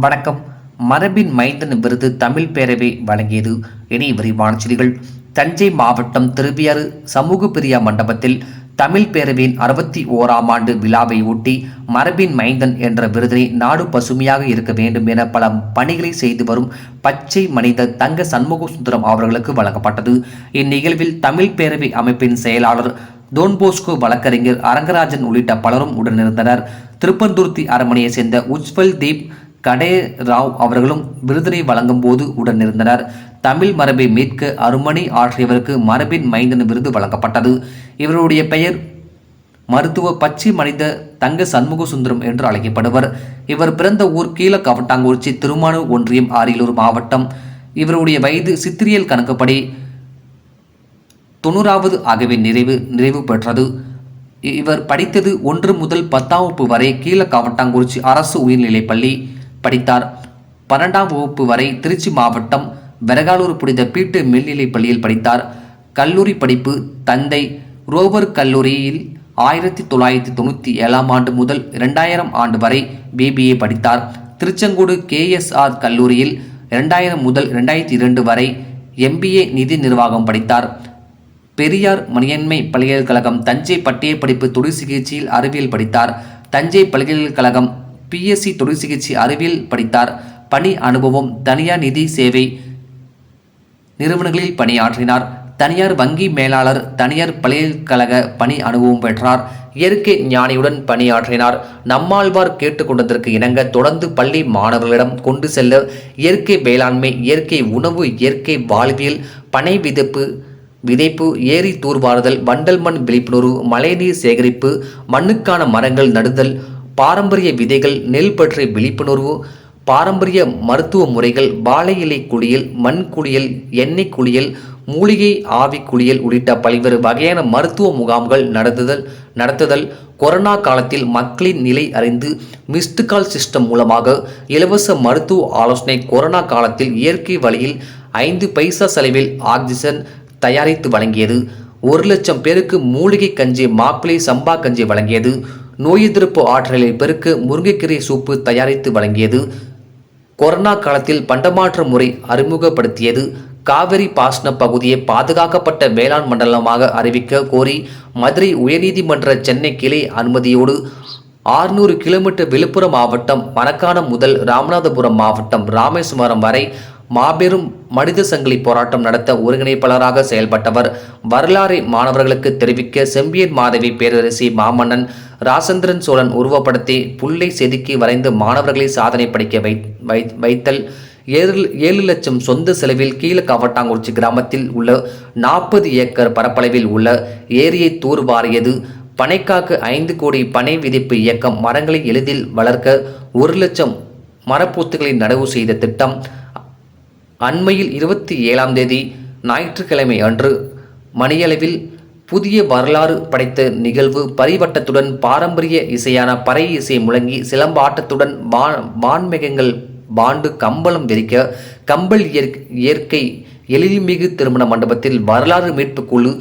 வணக்கம். மரபின் மைந்தன் விருது தமிழ் பேரவை வழங்கியது. இனி விரிவான செய்திகள். தஞ்சை மாவட்டம் திருவியாறு சமூக பிரியா மண்டபத்தில் தமிழ் பேரவையின் அறுபத்தி ஓராம் ஆண்டு விழாவை ஒட்டி மரபின் மைந்தன் என்ற விருதினை நாடு பசுமையாக இருக்க வேண்டும் என பல பணிகளை செய்து வரும் பச்சை மனித தங்க சண்முக சுந்தரம் அவர்களுக்கு வழங்கப்பட்டது. இந்நிகழ்வில் தமிழ் பேரவை அமைப்பின் செயலாளர் டோன்போஸ்கோ வழக்கறிஞர் அரங்கராஜன் உள்ளிட்ட பலரும் உடனிருந்தனர். திருப்பந்துர்த்தி அரண்மனையை சேர்ந்த உஜ்வல் தீப் கடே ராவ் அவர்களும் விருதினை வழங்கும் போது உடனிருந்தனர். தமிழ் மரபை மீட்க அருமணி ஆற்றியவருக்கு மரபின் மைந்தன் விருது வழங்கப்பட்டது. இவருடைய பெயர் மருத்துவ பச்சை மனித தங்க சண்முக சுந்தரம் என்று அழைக்கப்படுவர். இவர் பிறந்த ஊர் கீழக்கவட்டாங்குறிச்சி திருமானு ஒன்றியம் அரியலூர் மாவட்டம். இவருடைய வயது சித்திரியல் கணக்குப்படி தொண்ணூறாவது ஆகவே நிறைவு நிறைவு பெற்றது. இ- இவர் படித்தது ஒன்று முதல் பத்தாம் வகுப்பு வரை கீழக்காவட்டாங்குறிச்சி அரசு உயர்நிலைப்பள்ளி படித்தார். பன்னெண்டாம் வகுப்பு வரை திருச்சி மாவட்டம் வெரகாலூர் புனித பீட்டு மேல்நிலைப் பள்ளியில் படித்தார். கல்லூரி படிப்பு தந்தை ரோவர் கல்லூரியில் ஆயிரத்தி தொள்ளாயிரத்தி தொண்ணூற்றி ஏழாம் ஆண்டு முதல் இரண்டாயிரம் ஆண்டு வரை பிபிஏ படித்தார். திருச்செங்கோடு கேஎஸ்ஆர் கல்லூரியில் இரண்டாயிரம் முதல் இரண்டாயிரத்தி இரண்டு வரை எம்பிஏ நிதி நிர்வாகம் படித்தார். பெரியார் மணியன்மை பல்கலைக்கழகம் தஞ்சை பட்டய படிப்பு தொழில் சிகிச்சையில் அறிவியல் படித்தார். தஞ்சை பல்கலைக்கழகம் பிஎஸ்சி தொழில் சிகிச்சை அறிவியல் படித்தார். பணி அனுபவம் தனியார் நிதி சேவை நிறுவனங்களில் பணியாற்றினார். தனியார் வங்கி மேலாளர் தனியார் பல்கலைக்கழக பணி அனுபவம் பெற்றார். இயற்கை ஞானியுடன் பணியாற்றினார். நம்மாழ்வார் கேட்டுக்கொண்டதற்கு இணங்க தொடர்ந்து பள்ளி மாணவர்களிடம் கொண்டு செல்ல இயற்கை வேளாண்மை இயற்கை உணவு இயற்கை வாழ்வியல் பனை விதைப்பு விதைப்பு ஏரி தூர்வாறுதல் வண்டல் மண் விழிப்புணர்வு மழைநீர் சேகரிப்பு மண்ணுக்கான மரங்கள் நடுதல் பாரம்பரிய விதைகள் நெல் பற்றிய விழிப்புணர்வு பாரம்பரிய மருத்துவ முறைகள் வாழை இலை குளியல் மண் குளியல் எண்ணெய் குளியல் மூலிகை ஆவி குளியல் உள்ளிட்ட பல்வேறு வகையான மருத்துவ முகாம்கள் நடத்துதல் நடத்துதல் கொரோனா காலத்தில் மக்களின் நிலை அறிந்து மிஸ்டு கால் சிஸ்டம் மூலமாக இலவச மருத்துவ ஆலோசனை கொரோனா காலத்தில் இயற்கை வழியில் ஐந்து பைசா செலவில் ஆக்சிஜன் தயாரித்து வழங்கியது. ஒரு லட்சம் பேருக்கு மூலிகை கஞ்சி மாப்பிளை சம்பா கஞ்சி வழங்கியது. நோய் எதிர்ப்பு ஆற்றலை பெருக்க முருங்கைக்கீரை சூப்பு தயாரித்து வழங்கியது. கொரோனா காலத்தில் பண்டமாற்ற முறை அறிமுகப்படுத்தியது. காவிரி பாசன பகுதியை பாதுகாக்கப்பட்ட வேளாண் மண்டலமாக அறிவிக்க கோரி மதுரை உயர்நீதிமன்ற சென்னை கிளை அனுமதியோடு ஆறுநூறு கிலோமீட்டர் விழுப்புரம் மாவட்டம் மணக்கானம் முதல் ராமநாதபுரம் மாவட்டம் ராமேஸ்வரம் வரை மாபெரும் மனித சங்கிலி போராட்டம் நடத்த ஒருங்கிணைப்பாளராக செயல்பட்டவர். வரலாறை மாணவர்களுக்கு தெரிவிக்க செம்பியன் மாதவி பேரரசி மாமன்னன் ராசேந்திரன் சோழன் உருவப்படுத்தி புல்லை செதுக்கி வரைந்து மாணவர்களை சாதனை படிக்க வை வை- வைத்தல். ஏழு ஏழு லட்சம் சொந்த செலவில் கீழக்காவட்டாங்குறிச்சி கிராமத்தில் உள்ள நாற்பது ஏக்கர் பரப்பளவில் உள்ள ஏரியை தூர்வாரியது. பனைக்காக்கு ஐந்து கோடி பனை விதிப்பு இயக்கம் மரங்களை எளிதில் வளர்க்க ஒரு லட்சம் மரப்பூத்துக்களை நடவு செய்த திட்டம். அண்மையில் இருபத்தி ஏழாம் தேதி ஞாயிற்றுக்கிழமை அன்று மணியளவில் புதிய வரலாறு படைத்த நிகழ்வு பரிவட்டத்துடன் பாரம்பரிய இசையான பறை இசை முழங்கி சிலம்பாட்டத்துடன் வான் வான்மேகங்கள் பாண்டு கம்பளம் விரிக்க கம்பல் இயற்கை இயற்கை எழில்மிகு திருமண மண்டபத்தில் வரலாறு மீட்பு குழு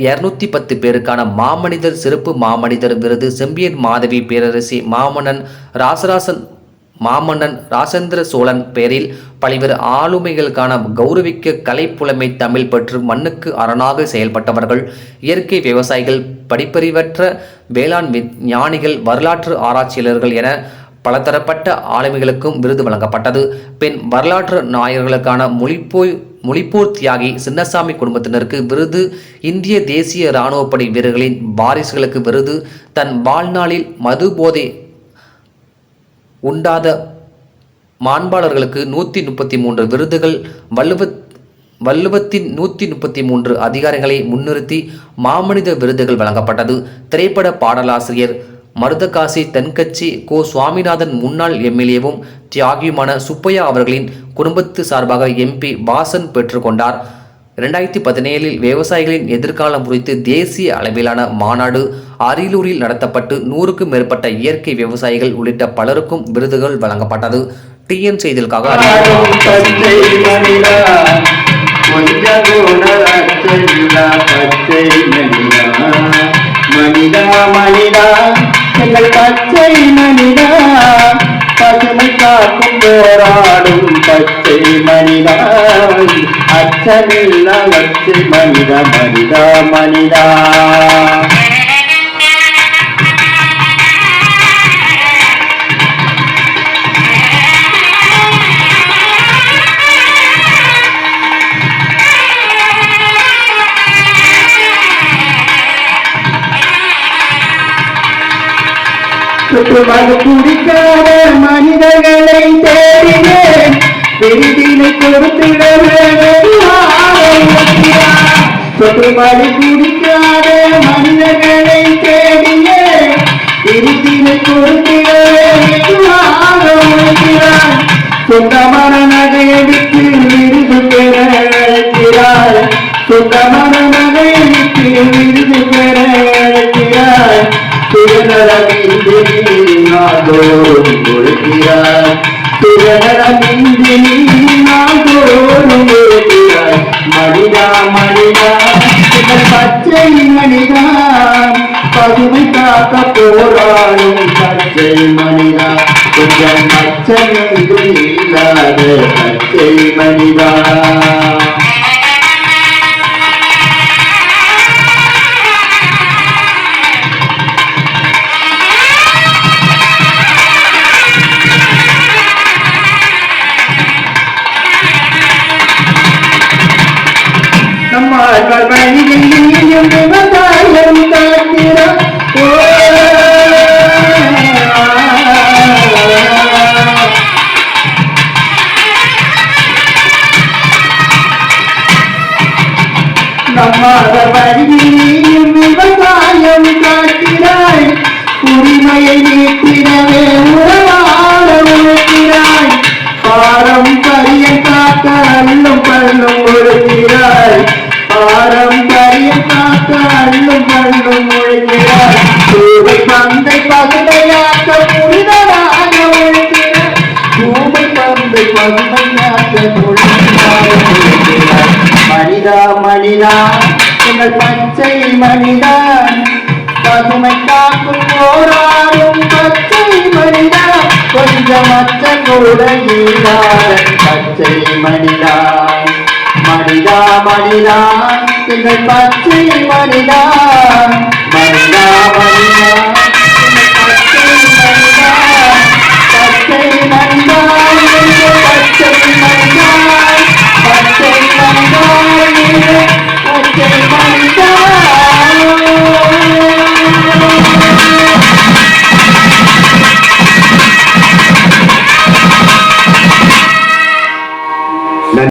இருநூத்தி பத்து பேருக்கான மாமனிதர் சிறப்பு மாமனிதர் விருது செம்பியன் மாதவி பேரரசி மாமன்னன் ராசராசன் மாமன்னன் ராசேந்திர சோழன் பெயரில் பல்வேறு ஆளுமைகளுக்கான கௌரவிக்க கலைப்புலமை தமிழ் பற்று மண்ணுக்கு அரணாக செயல்பட்டவர்கள் இயற்கை விவசாயிகள் படிப்பறிவற்ற வேளாண் ஞானிகள் வரலாற்று ஆராய்ச்சியாளர்கள் என பலதரப்பட்ட ஆளுமைகளுக்கும் விருது வழங்கப்பட்டது. பின் வரலாற்று நாயகர்களுக்கான மொழிப்போய் மொழிப்போர் தியாகி சின்னசாமி குடும்பத்தினருக்கு விருது இந்திய தேசிய இராணுவப்படை வீரர்களின் வாரிசுகளுக்கு விருது தன் வாழ்நாளில் மது போதை உண்டாத மாண்பாளர்களுக்கு நூற்றி முப்பத்தி மூன்று விருதுகள் வள்ளுவத் வள்ளுவத்தின் நூற்றி முப்பத்தி மூன்று அதிகாரங்களை முன்னிறுத்தி மாமனித விருதுகள் வழங்கப்பட்டது. திரைப்பட பாடலாசிரியர் மருதகாசி தென்கட்சி கோ. சுவாமிநாதன் முன்னாள் எம்எல்ஏவும் தியாகியுமான சுப்பையா அவர்களின் குடும்பத்து சார்பாக எம்பி வாசன் பெற்றுக்கொண்டார். இரண்டாயிரத்தி பதினேழில் விவசாயிகளின் எதிர்காலம் குறித்து தேசிய அளவிலான மாநாடு அரியலூரில் நடத்தப்பட்டு நூறுக்கும் மேற்பட்ட இயற்கை விவசாயிகள் உள்ளிட்ட பலருக்கும் விருதுகள் வழங்கப்பட்டது. டிஎன் செய்திகளுக்காக ஆடும் மனிதா பச்சை மனிதா. பசுமை காக்கும் போராடும் பச்சை மனிதா அச்சமில்லா பச்சை மனிதா மனிதா மனிதா. சுற்றுமது குடிக்காத மனிதர்களை தேடினேன். விருதினை கொடுத்திடவே சுற்றுமது குடிக்காத மனிதர்களை தேடினேன். விருதினை கொடுத்திடவே உழைக்கிறார் சொந்தமான நகையை விட்டு விருது நாள்தோறும் கொடுக்கிறார் சுயநலமின்றி நாள்தோறும் கொடுக்கிறார் மனிதா மனிதா இந்த பச்சை மனிதா பசுமை காக்க போராடும் பச்சை மனிதா கொஞ்சம் அச்சம் என்று இல்லாத பச்சை மனிதா நம்மாழ்வார் வழியில் விவசாயம் காக்கிறார் ஓ வழியில் விவசாயம் காக்கிறாய் உரிமையை நீட்டிடவே உறவாட உழைக்கிறாய் காக்க அள்ளும் பள்ளும் ஒழுகிறாய் மனிதா மனிதா எங்கள் பச்சை மனிதான் பசுமை காக்கும் போராடும் பச்சை மனிதா. கொஞ்சம் அச்சம் கூட பச்சை மனிதா. மனிதா மனிதா எங்கள் பச்சை மனிதா. மனிதா மனிதா.